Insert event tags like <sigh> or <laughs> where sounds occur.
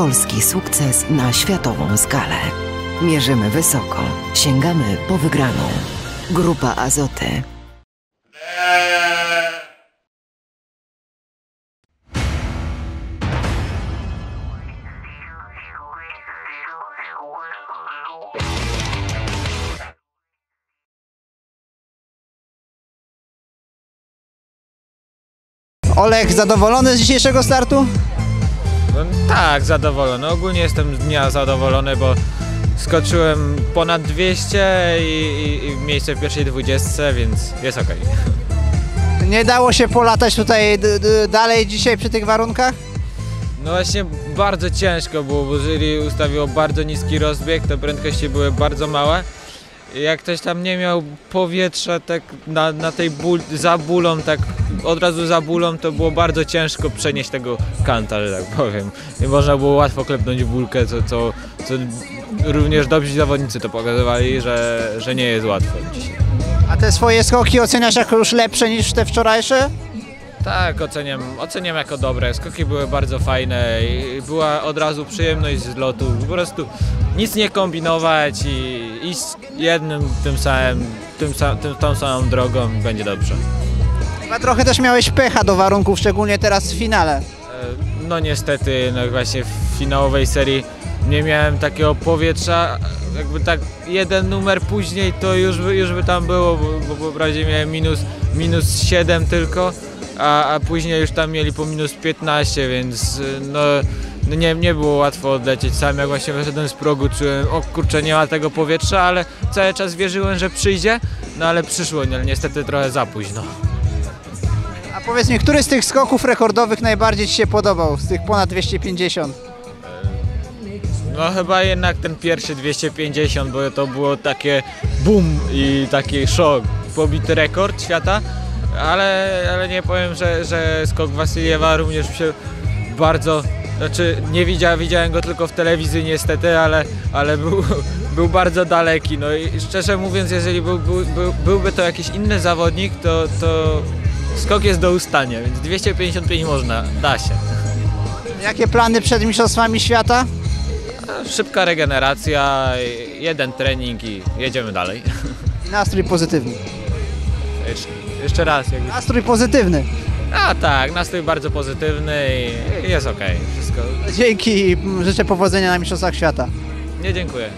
polski sukces na światową skalę. Mierzymy wysoko, sięgamy po wygraną. Grupa Azoty. Olek, zadowolony z dzisiejszego startu? No, tak, zadowolony. Ogólnie jestem z dnia zadowolony, bo skoczyłem ponad 200 i, i, i miejsce w pierwszej 20, więc jest ok. Nie dało się polatać tutaj d- d- dalej dzisiaj przy tych warunkach? No właśnie bardzo ciężko było, bo jury ustawiło bardzo niski rozbieg, te prędkości były bardzo małe. I Jak ktoś tam nie miał powietrza tak na, na tej ból, za bólą, tak od razu za bólą, to było bardzo ciężko przenieść tego kanta, że tak powiem. Nie można było łatwo klepnąć bólkę, co, co, co również dobrzy zawodnicy to pokazywali, że, że nie jest łatwo dzisiaj. A te swoje skoki oceniasz jako już lepsze niż te wczorajsze? Tak, oceniam, oceniam jako dobre. Skoki były bardzo fajne i była od razu przyjemność z lotu. Po prostu nic nie kombinować i iść jednym tym samym, tym, tym, tą samą drogą będzie dobrze. Chyba trochę też miałeś pecha do warunków, szczególnie teraz w finale. E, No niestety, no właśnie w finałowej serii nie miałem takiego powietrza. Jakby tak jeden numer później to już by, już by tam było, bo, bo po prawdzie miałem minus, minus 7 tylko, a, a później już tam mieli po minus 15, więc y, no, no nie, nie było łatwo odlecieć. Sam jak właśnie wyszedłem z progu czułem, o kurczę nie ma tego powietrza, ale cały czas wierzyłem, że przyjdzie, no ale przyszło, no, niestety trochę za późno. A powiedz mi, który z tych skoków rekordowych najbardziej Ci się podobał, z tych ponad 250? No chyba jednak ten pierwszy 250, bo to było takie boom i taki szok, pobity rekord świata, ale, ale nie powiem, że, że skok Wasiliewa również mi się bardzo, znaczy nie widziałem, widziałem go tylko w telewizji niestety, ale, ale był, <laughs> był bardzo daleki, no i szczerze mówiąc, jeżeli był, był, był, byłby to jakiś inny zawodnik, to, to skok jest do ustania, więc 255 można, da się. Jakie plany przed Mistrzostwami Świata? Szybka regeneracja, jeden trening i jedziemy dalej. I nastrój pozytywny. Jeszcze, jeszcze raz. Jakby. Nastrój pozytywny. A tak, nastrój bardzo pozytywny i jest ok. Wszystko. Dzięki i życzę powodzenia na Mistrzostwach Świata. Nie dziękuję.